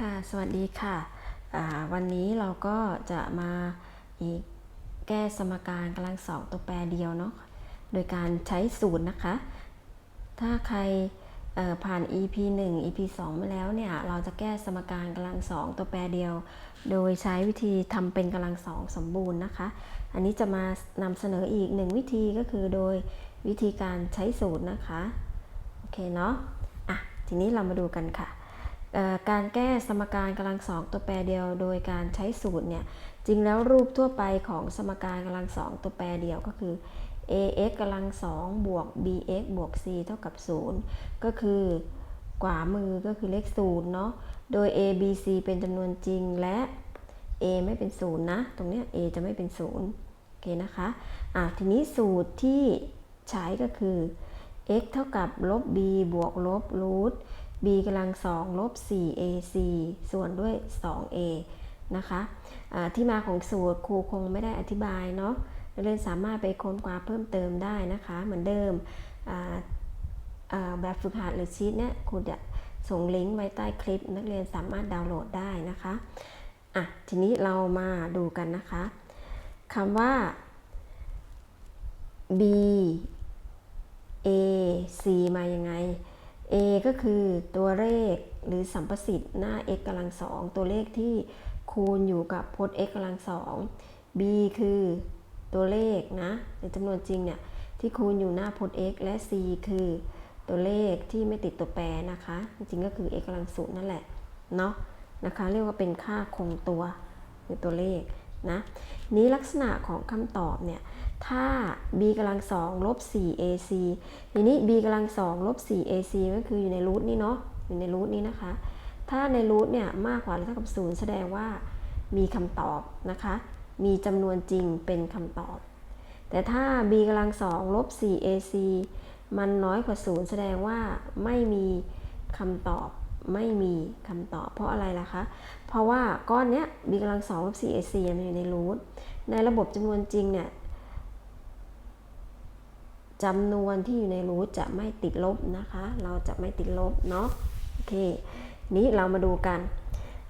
ค่ะ สวัสดีค่ะวันนี้เราก็จะมาอีกแก้สมการกำลังสองตัวแปรเดียวเนาะ โดยการใช้สูตรนะคะ ถ้าใครเอ่อผ่าน EP 1 EP 2มาแล้วเนี่ย เราจะแก้สมการกำลังสองตัวแปรเดียว โดยใช้วิธีทำเป็นกำลังสองสมบูรณ์นะคะ อันนี้จะมานำเสนออีกหนึ่งวิธีก็คือโดยวิธีการใช้สูตรนะคะ โอเคเนาะ อะ ทีนี้เรามาดูกันค่ะ การแก้สมการกำลังสองตัวแปรเดียว โดยการใช้สูตรเนี่ยจริงแล้วรูปทั่วไปของสมการกำลังสองตัวแปรเดียวก็คือ ax กำลังสองบวก bx บวก c เท่ากับ 0 ก็คือกว่ามือก็คือเลข0เนาะโดย a b c เป็นจำนวนจริงและ a ไม่เป็น 0 นะ ตรงเนี้ย a จะไม่เป็น 0 โอเคนะคะอะทีนี้สูตรที่ใช้ก็คือ x เท่ากับลบ b บวกลบรูท b กำลัง2ลบ 4ac ส่วนด้วย 2a นะคะะที่มาของสูตรครูคงไม่ได้อธิบายเนาะนักเรียนสามารถไปค้นคว้าเพิ่มเติมได้นะคะ เหมือนเดิมแบบฝึกหัดหรือชีตเนี่ยครูจะส่งลิงก์ไว้ใต้คลิป นักเรียนสามารถดาวน์โหลดได้นะคะอะทีนี้เรามาดูกันนะคะคำว่า b a c มายังไง a ก็คือตัวเลขหรือสัมประสิทธิ์หน้า x กำลังสองตัวเลขที่คูณอยู่กับพจน์ x กำลังสอง b คือตัวเลขนะในจำนวนจริงเนี่ยที่คูณอยู่หน้าพจน์ x และ c คือตัวเลขที่ไม่ติดตัวแปรนะคะ จริงก็คือ x กำลังศูนย์นั่นแหละเนาะนะคะเรียกว่าเป็นค่าคงตัวคือตัวเลขนะนี้ลักษณะของคำตอบเนี่ย ถ้า b กำลังสองลบ 4ac ทีนี้ b กำลังสองลบ 4ac ก็คืออยู่ในรูทนี้เนาะอยู่ในรูทนี้นะคะ ถ้าในรูทเนี่ยมากกว่าหรือเท่ากับ0แสดงว่ามีคำตอบนะคะ มีจำนวนจริงเป็นคำตอบ แต่ถ้า b กำลังสองลบ 4ac มันน้อยกว่า0แสดงว่าไม่มีคำตอบไม่มีคำตอบเพราะอะไรล่ะคะ เพราะว่าก้อนเนี้ย b กำลังสองลบ 4ac มันอยู่ในรูทในระบบจำนวนจริงเนี่ย จำนวนที่อยู่ในรูทจะไม่ติดลบนะคะ เราจะไม่ติดลบเนาะโอเค นี้เรามาดูกัน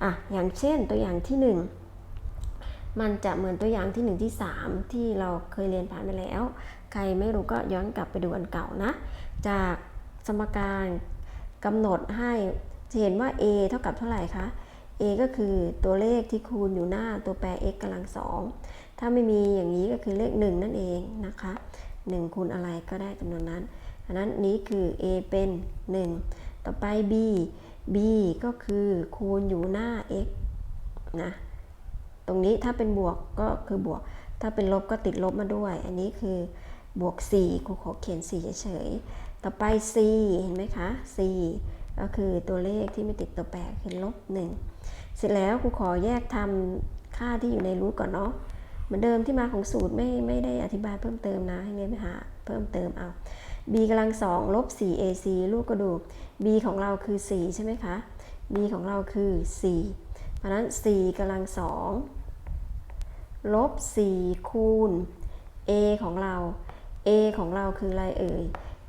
อะอย่างเช่นตัวอย่างที่ 1 มันจะเหมือนตัวอย่างที่ 1 ที่ 3 ที่เราเคยเรียนผ่านไปแล้ว ใครไม่รู้ก็ย้อนกลับไปดูอันเก่านะ จากสมการกำหนดให้จะเห็นว่า a เท่ากับเท่าไหร่คะ a ก็คือตัวเลขที่คูณอยู่หน้าตัวแปร x กำลังสองถ้าไม่มีอย่างนี้ก็คือเลข 1 นั่นเองนะคะ 1คูณอะไรก็ได้จำนวนนั้น อันนั้นนี้คือ a เป็น 1 ต่อไป b b ก็คือคูณอยู่หน้า x นะ ตรงนี้ถ้าเป็นบวกก็คือบวก ถ้าเป็นลบก็ติดลบมาด้วย อันนี้คือบวก 4 ครูขอเขียน 4 เฉยๆ ต่อไป c เห็นไหมคะ c ก็คือตัวเลขที่ไม่ติดตัวแปรคือลบ 1 เสร็จแล้วครูขอแยกทำค่าที่อยู่ในรูทก่อนเนาะ เหมือนเดิมที่มาของสูตรไม่ไม่ได้อธิบายเพิ่มเติมนะให้เรียนไปหาเพิ่มเติมเอา b กำลังสองลบ 4ac ลูกกระดูก b ของเราคือ 4 ใช่ไหมคะ b ของเราคือ 4 เพราะนั้น 4กำลังสองลบ 4 คูณ a ของเรา a ของเราคืออะไรเอ่ย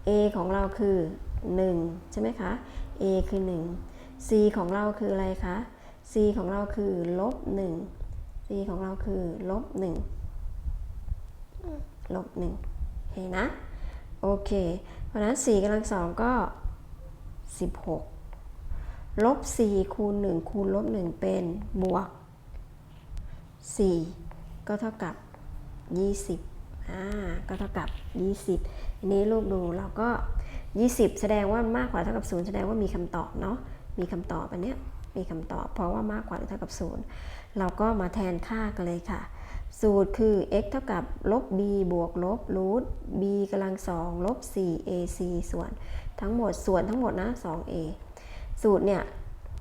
a ของเราคือ 1 ใช่ไหมคะ a คือ 1 c ของเราคืออะไรคะ c ของเราคือลบ 1 c ของเราคือลบ1ลบ1เห็นนะ โอเค เพราะนั้น4กำลังสองก็ 16 ลบ 4 คูณ 1 คูณลบ 1 เป็นบวก 4 ก็เท่ากับ 20อ่าก็เท่ากับ 20 อันนี้ลูกดูเราก็ 20 แสดงว่ามากกว่าเท่ากับ 0 แสดงว่ามีคำตอบเนาะมีคำตอบอันเนี้ย มีคำตอบ เพราะว่ามากกว่าหรือเท่ากับ 0 เราก็มาแทนค่ากันเลยค่ะ สูตรคือ x เท่ากับลบ b บวกลบรูท b กำลังสองลบ 4ac ส่วนทั้งหมดส่วนทั้งหมดนะ 2a สูตรเนี่ย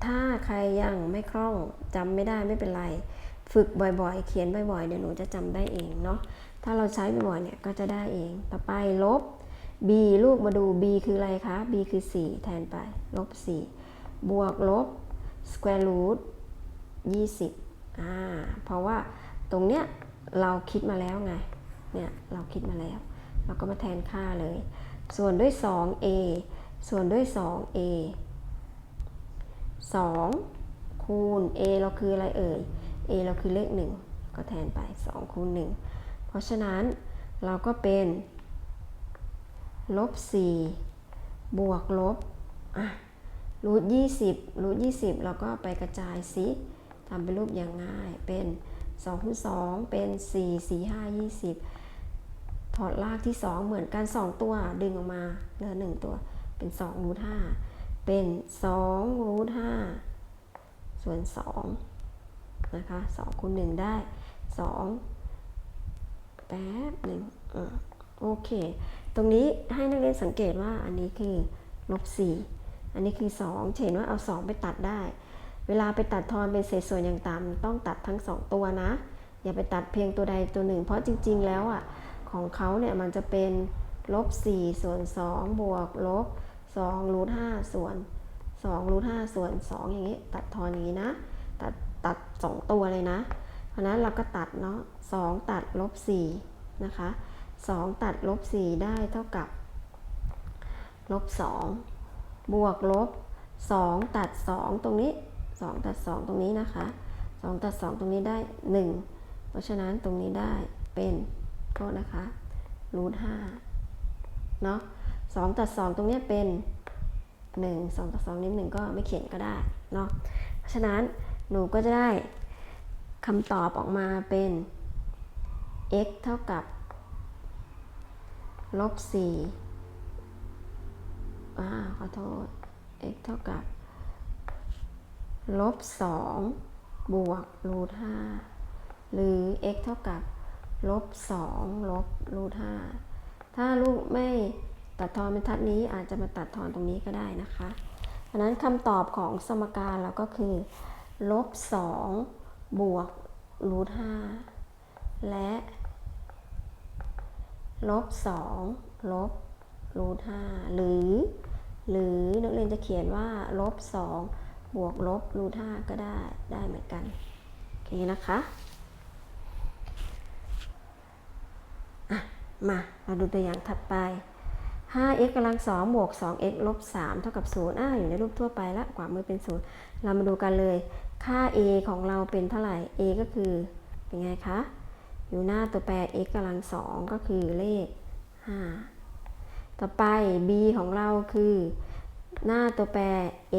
ถ้าใครยังไม่คล่องจำไม่ได้ไม่เป็นไร ฝึกบ่อยๆ เขียนบ่อยๆเดี๋ยวหนูจะจำได้เองเนาะถ้าเราใช้บ่อยๆเนี่ยก็จะได้เอง ต่อไปลบ b ลูกมาดู b คืออะไรคะ b คือ 4 แทนไป ลบ 4 บวกลบ square root 20อ่าเพราะว่าตรงเนี้ยเราคิดมาแล้วไง เนี่ยเราคิดมาแล้ว เราก็มาแทนค่าเลย ส่วนด้วย 2a ส่วนด้วย 2a 2คคูณ a เราคืออะไรเอ่ย a เราคือเลข 1 ก็แทนไป 2 คูณ 1 เพราะฉะนั้นเราก็เป็นลบ4บวกลบอะ รูท20รูท20เราก็ไปกระจายซิทำเป็นรูปอย่างง่ายเป็น2คูณ2เป็น4 4 5 20 ถอดรากที่ 2 เหมือนกัน 2 ตัวดึงออกมาเหลือ 1 ตัวเป็น2รูท5เป็น2รูท5ส่วน2นะคะ2คูณ1ได้ 2 แป๊บหนึ่งอโอเค ตรงนี้ให้นักเรียนสังเกตว่าอันนี้คือลบ4 อันนี้คือ2เห็นว่าเอา 2 ไปตัดได้ เวลาไปตัดทอนเป็นเศษส่วนอย่างต่ำต้องตัดทั้ง 2 ตัวนะ อย่าไปตัดเพียงตัวใดตัวหนึ่ง เพราะจริง ๆ แล้วอะของเขาเนี่ยมันจะเป็นลบ4ส่วน2บวกลบ2รูท5ส่วน2รูท5ส่วน 2 อย่างนี้ตัดทอนอย่างนี้นะ ตัดตัด 2 ตัวเลยนะ เพราะนั้นเราก็ตัดเนาะ2ตัดลบ4นะคะ2ตัดลบ4ได้เท่ากับลบ2 บวกลบ 2 ตัด 2 ตรงนี้ 2 ตัด 2 ตรงนี้นะคะ 2 ตัด 2 ตรงนี้ได้ 1 เพราะฉะนั้นตรงนี้ได้เป็นโทษนะคะรูท5เนาะ2ตัด2ตรงนี้เป็น1 2ตัด2นิดหนึ่งก็ไม่เขียนก็ได้เนาะเพราะฉะนั้นหนูก็จะได้คำตอบออกมาเป็น x เท่ากับลบ4 อ่าขอโทษ x เท่ากับลบ2บวกรูท5หรือ x เท่ากับลบ2ลบรูท5ถ้าลูกไม่ตัดทอนบรรทัดนี้อาจจะมาตัดทอนตรงนี้ก็ได้นะคะเพราะนั้นคำตอบของสมการเราก็คือลบ2บวกรูท5และลบ2ลบ รูท5หรือ หรือนักเรียนจะเขียนว่าลบ2บวกลบรูท5ก็ได้ได้เหมือนกัน โอเคนะคะอะมาเราดูตัวอย่างถัดไป 5x กำลัง2บวก 2x ลบ 3 เท่ากับ 0อ่าอยู่ในรูปทั่วไปแล้วกว่ามือเป็น 0 เรามาดูกันเลย ค่า a ของเราเป็นเท่าไหร่ a ก็คือ เป็นไงคะ อยู่หน้าตัวแปร x กำลัง2ก็คือเลข 5 ต่อไป b ของเราคือ หน้าตัวแปร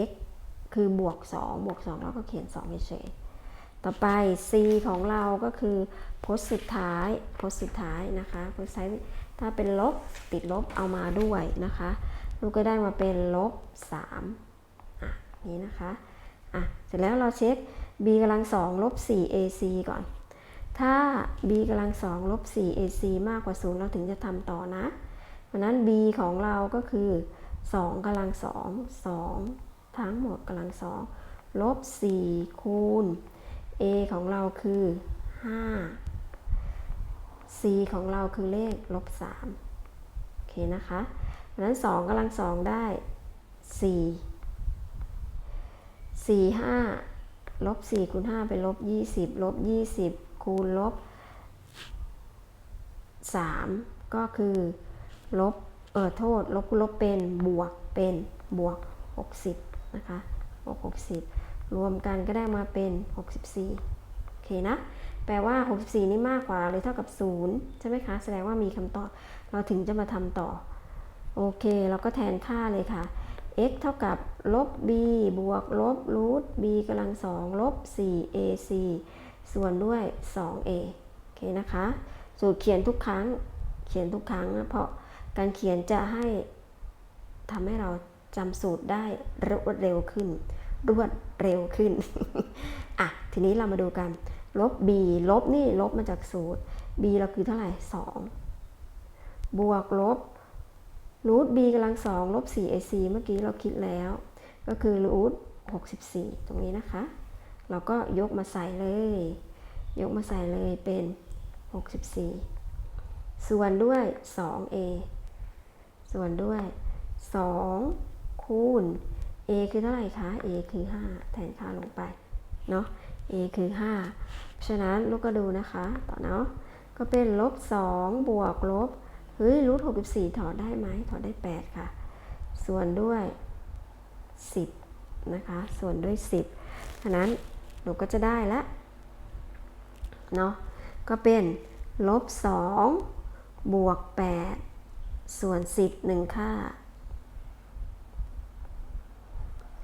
x คือบวก 2 บวก2เราก็เขียน2เฉยต่อไป c ของเราก็คือโพจน์สุดท้ายโพจน์สุดท้ายนะคะพจน์สุดท้ายถ้าเป็นลบติดลบเอามาด้วยนะคะลูกก็ได้มาเป็นลบ3อะนี้นะคะอะเสร็จแล้วเราเช็ค b กำลัง2ลบ4 ac ก่อน ถ้า b กำลัง2ลบ4 ac มากกว่า 0 เราถึงจะทำต่อนะ เพราะนั้น b ของเราก็คือ2กำลัง2 2ทั้งหมดกำลัง2ลบ4คูณ a ของเราคือ 5 c ของเราคือเลขลบ3โอเคนะคะเพราะนั้น2กำลัง2ได้4 4 5ลบ4คูณ5เป็นลบ20ลบ20คูณลบ3ก็คือ ลบเออโทษ ลบลบเป็นบวกเป็นบวก 60 นะคะบวก60 รวมกันก็ได้มาเป็น 64 โอเคนะ แปลว่า 64 นี่มากกว่าหรือเท่ากับ 0 ใช่ไหมคะ แสดงว่ามีคำตอบ เราถึงจะมาทำต่อ โอเค เราก็แทนค่าเลยค่ะ x เท่ากับลบ b บวกลบรูท b กำลัง2ลบ 4ac ส่วนด้วย 2a โอเคนะคะ สูตรเขียนทุกครั้ง เขียนทุกครั้งนะเพราะ การเขียนจะให้ทำให้เราจำสูตรได้รวดเร็วขึ้น รวดเร็วขึ้น อะ ทีนี้เรามาดูกัน ลบ b ลบนี่ลบมาจากสูตร b เราคือเท่าไหร่ 2 บวกลบรูท b กำลัง2ลบ 4ac เมื่อกี้เราคิดแล้ว ก็คือรูท64 ตรงนี้นะคะ เราก็ยกมาใส่เลย ยกมาใส่เลยเป็น 64 ส่วนด้วย 2a ส่วนด้วย 2 คูณ a คือเท่าไหร่คะ a คือ 5 แทนค่าลงไป เนาะ a คือ5ฉะนั้นลูกก็ดูนะคะ ต่อเนาะ ก็เป็นลบ 2 บวกลบ เฮ้ยรูท64ถอดได้ไหมถอดได้ 8 ค่ะ ส่วนด้วย 10 นะคะ ส่วนด้วย 10 ฉะนั้นหนูก็จะได้ละ เนาะ ก็เป็นลบ 2 บวก 8 ส่วน10 1ค่า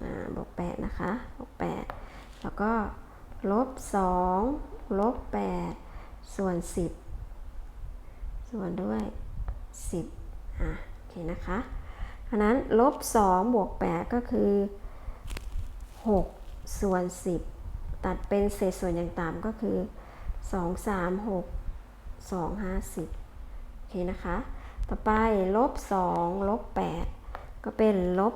อ่าบวก8นะคะบวก8แล้วก็ลบ2ลบ8ส่วน10ส่วนด้วย10อะโอเคนะคะเพราะนั้นลบ2บวก8ก็คือ6ส่วน10ตัดเป็นเศษส่วนอย่างต่ำก็คือ2 3 6 2 5 10โอเคนะคะ ต่อไปลบ2ลบ8ก็เป็นลบ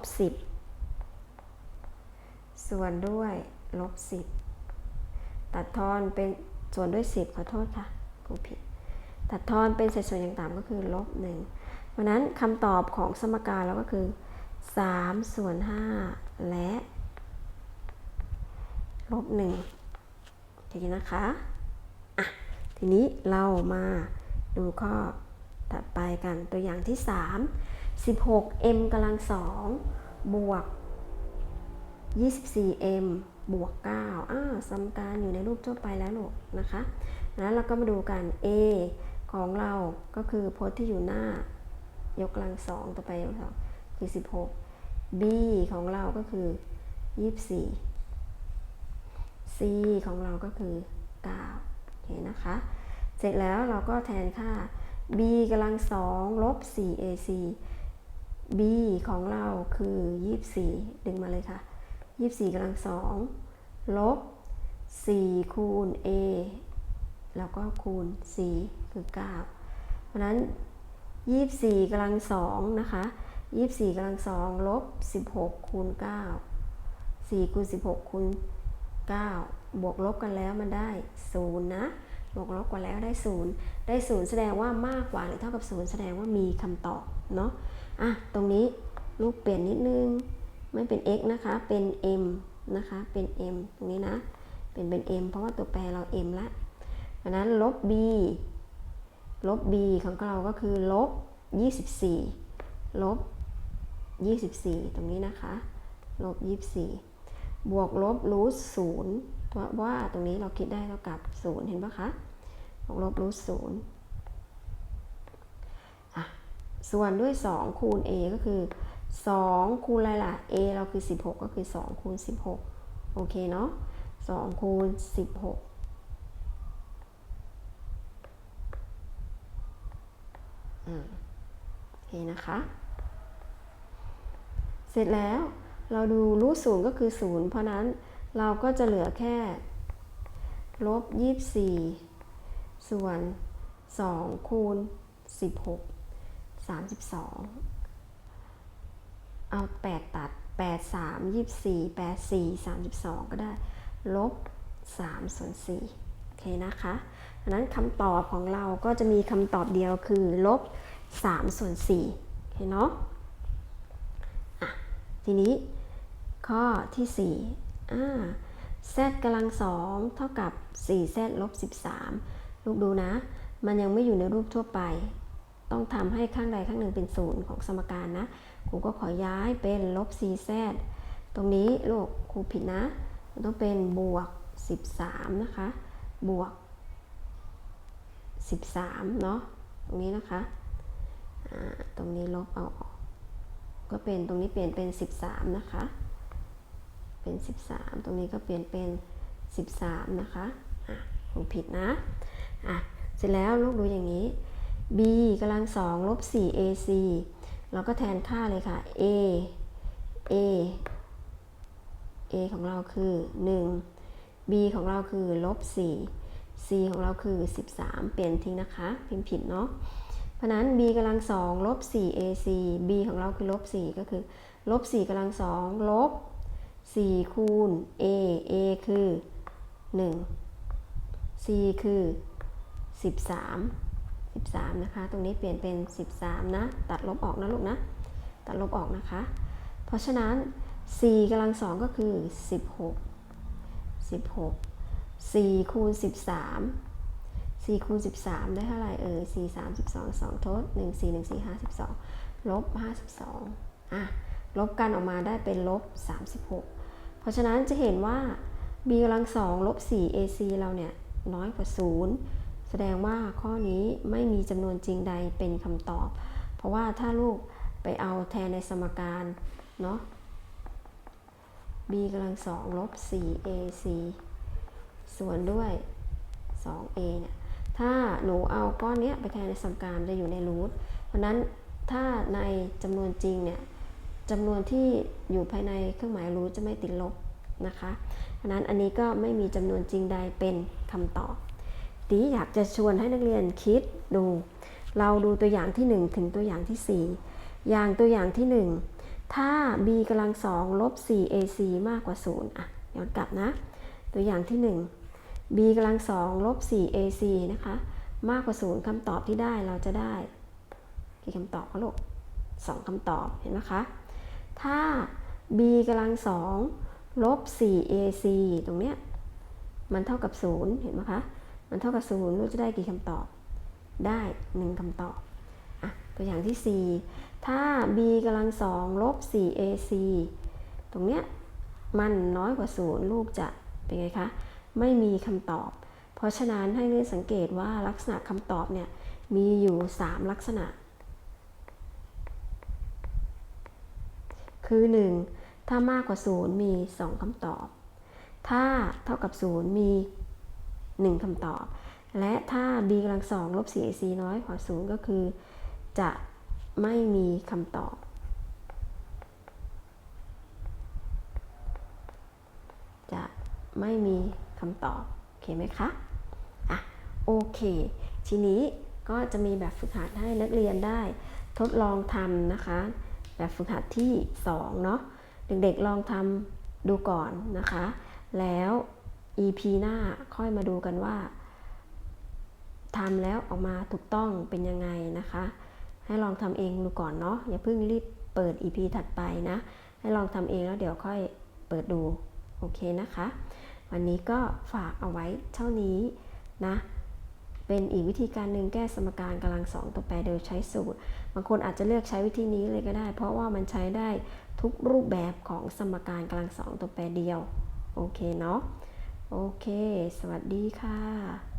10ส่วนด้วยลบ10ตัดทอนเป็นส่วนด้วย10ขอโทษค่ะกูผิด ตัดทอนเป็นเศษส่วนอย่างต่ำก็คือลบ1เพราะนั้นคำตอบของสมการเราก็คือ3ส่วน5และลบ1ทีนี้นะคะ อะ ทีนี้เรามาดูข้อ ถัดไปกันตัวอย่างที่ 3 16m กำลัง2บวก 24m บวก 9อ่าสมการอยู่ในรูปทั่วไปแล้วลูกนะคะแล้วเราก็มาดูกัน a ของเราก็คือโพจน์ที่อยู่หน้ายกกำลังสองต่อไปยกสองคือ 16 b ของเราก็คือ 24 c ของเราก็คือ 9โอเคนะคะ เสร็จแล้วเราก็แทนค่า b กำลังสองลบ 4ac b ของเราคือ 24 ดึงมาเลยค่ะ 24กำลังสองลบ 4 คูณ a แล้วก็คูณ 4 คือ 9 เพราะนั้น 24กำลังสองนะคะ24กำลังสองลบ 16 คูณ 9 4คูณ 16 คูณ 9 บวกลบกันแล้วมันได้ 0 นะ บวกลบกันแล้วได้ 0 ได้ 0 แสดงว่ามากกว่าหรือเท่ากับ 0 แสดงว่ามีคำตอบเนาะอะตรงนี้ลูกเปลี่ยนนิดนึง ไม่เป็น x นะคะ เป็น m นะคะ เป็น m ตรงนี้นะ เป็นเป็น m เพราะว่าตัวแปรเรา m ละเพราะนั้นลบ b ลบ b ของเราก็คือลบ 24 ลบ 24 ตรงนี้นะคะ ลบ 24 บวกลบรูทศูนย์เพราะว่าตรงนี้เราคิดได้เท่ากับ 0 เห็นปะคะ บวกลบรูทศูนย์ส่วนด้วย 2 คูณ a ก็คือ 2 คูณอะไรล่ะ a เราคือ 16 ก็คือ 2 คูณ 16 โอเคเนาะ2คูณ 16 โอเคนะคะ เสร็จแล้วเราดูรูทศูนย์ก็คือ 0 เพราะนั้นเราก็จะเหลือแค่ลบ 24 ส่วน 2 คูณ 16 32 เอา 8 ตัด 8 3 24 8 4 32 ก็ได้ ลบ 3 ส่วน 4 โอเคนะคะดังนั้นคำตอบของเราก็จะมีคำตอบเดียวคือ ลบ 3 ส่วน 4 โอเคเนาะะทีนี้ข้อที่ 4 อ่า z กำลังสองเท่ากับ 4z ลบ 13 ลูกดูนะ มันยังไม่อยู่ในรูปทั่วไป ต้องทำให้ข้างใดข้างหนึ่งเป็นศูนย์ของสมการนะครูก็ขอย้ายเป็นลบ 4z ตรงนี้ลูกครูผิดนะ มันต้องเป็นบวก 13 นะคะ บวก 13 เนาะตรงนี้นะคะตรงนี้ลบเอาออก ก็เป็นตรงนี้เปลี่ยนเป็น 13 นะคะ เป็น 13 ตรงนี้ก็เปลี่ยนเป็น 13 นะคะอะครูผิดนะ อะเสร็จแล้วลูกดูอย่างนี้ b กำลังสองลบ 4ac เราก็แทนค่าเลยค่ะ a a a ของเราคือ 1 b ของเราคือลบ 4 c ของเราคือ 13 เปลี่ยนทิ้งนะคะ พิมพ์ผิดเนาะเพราะนั้น b กำลังสองลบ 4ac b ของเราคือลบ 4 ก็คือลบ 4กำลังสองลบ 4 คูณ a a คือ 1 c คือ 13 13 นะคะ ตรงนี้เปลี่ยนเป็น 13 นะ ตัดลบออกนะลูกนะ ตัดลบออกนะคะ เพราะฉะนั้น c กำลังสองก็คือ 16 16 4คูณ13 4คูณ13 ได้เท่าไหร่เออ4 32 2ทด 1 4 1 4 52ลบ 52 อะ ลบกันออกมาได้เป็นลบ 36 เพราะฉะนั้นจะเห็นว่า b กำลังสองลบ 4 ac เราเนี่ย น้อยกว่า 0 แสดงว่าข้อนี้ไม่มีจำนวนจริงใดเป็นคำตอบ เพราะว่าถ้าลูกไปเอาแทนในสมการเนาะ b กำลังสองลบ 4 ac ส่วนด้วย 2a เนี่ย ถ้าหนูเอาก้อนเนี้ยไปแทนในสมการจะอยู่ในรูท เพราะนั้นถ้าในจำนวนจริงเนี่ยจำนวนที่อยู่ภายในเครื่องหมายรูทจะไม่ติดลบนะคะเพราะนั้นอันนี้ก็ไม่มีจำนวนจริงใดเป็นคำตอบ ทีอยากจะชวนให้นักเรียนคิดดู เราดูตัวอย่างที่ 1 ถึงตัวอย่างที่ 4 อย่างตัวอย่างที่ 1 ถ้า b กำลังสองลบ 4ac มากกว่า 0 อะ ย้อนกลับนะ ตัวอย่างที่ 1 b กำลังสองลบ 4ac นะคะ มากกว่า 0คำตอบที่ได้เราจะได้กี่คำตอบคะลูกสองคำตอบเห็นไหมคะ ถ้า b กำลังสองลบ 4ac ตรงเนี้ย มันเท่ากับ 0 เห็นไหมคะ มันเท่ากับ0เราจะได้กี่คำตอบ ได้1คำตอบอะตัวอย่างที่ 4 ถ้า b กำลังสองลบ 4ac ตรงเนี้ยมันน้อยกว่า0ลูกจะเป็นไงคะ ไม่มีคำตอบ เพราะฉะนั้นให้เรียนสังเกตว่าลักษณะคำตอบเนี่ยมีอยู่ 3 ลักษณะ คือ 1 ถ้ามากกว่า 0 มี 2คำตอบ ถ้าเท่ากับ 0 มี 1คำตอบ และถ้า b กำลังสองลบ 4ac น้อยกว่า0ก็คือ จะไม่มีคำตอบ จะไม่มีคำตอบ โอเคไหมคะ อะ โอเค ทีนี้ก็จะมีแบบฝึกหัดให้นักเรียนได้ ทดลองทำนะคะ แบบฝึกหัดที่ 2 เนาะเด็กๆลองทำดูก่อนนะคะ แล้ว EP หน้าค่อยมาดูกันว่าทำแล้วออกมาถูกต้องเป็นยังไงนะคะ ให้ลองทำเองดูก่อนเนาะอย่าเพิ่งรีบเปิด EP ถัดไปนะ ให้ลองทำเองแล้วเดี๋ยวค่อยเปิดดูโอเคนะคะ วันนี้ก็ฝากเอาไว้เท่านี้นะเป็นอีกวิธีการหนึ่งแก้สมการกำลังสองตัวแปรโดยใช้สูตร บางคนอาจจะเลือกใช้วิธีนี้เลยก็ได้ เพราะว่ามันใช้ได้ทุกรูปแบบของสมการกำลังสองตัวแปรเดียว โอเคเนาะ โอเค สวัสดีค่ะ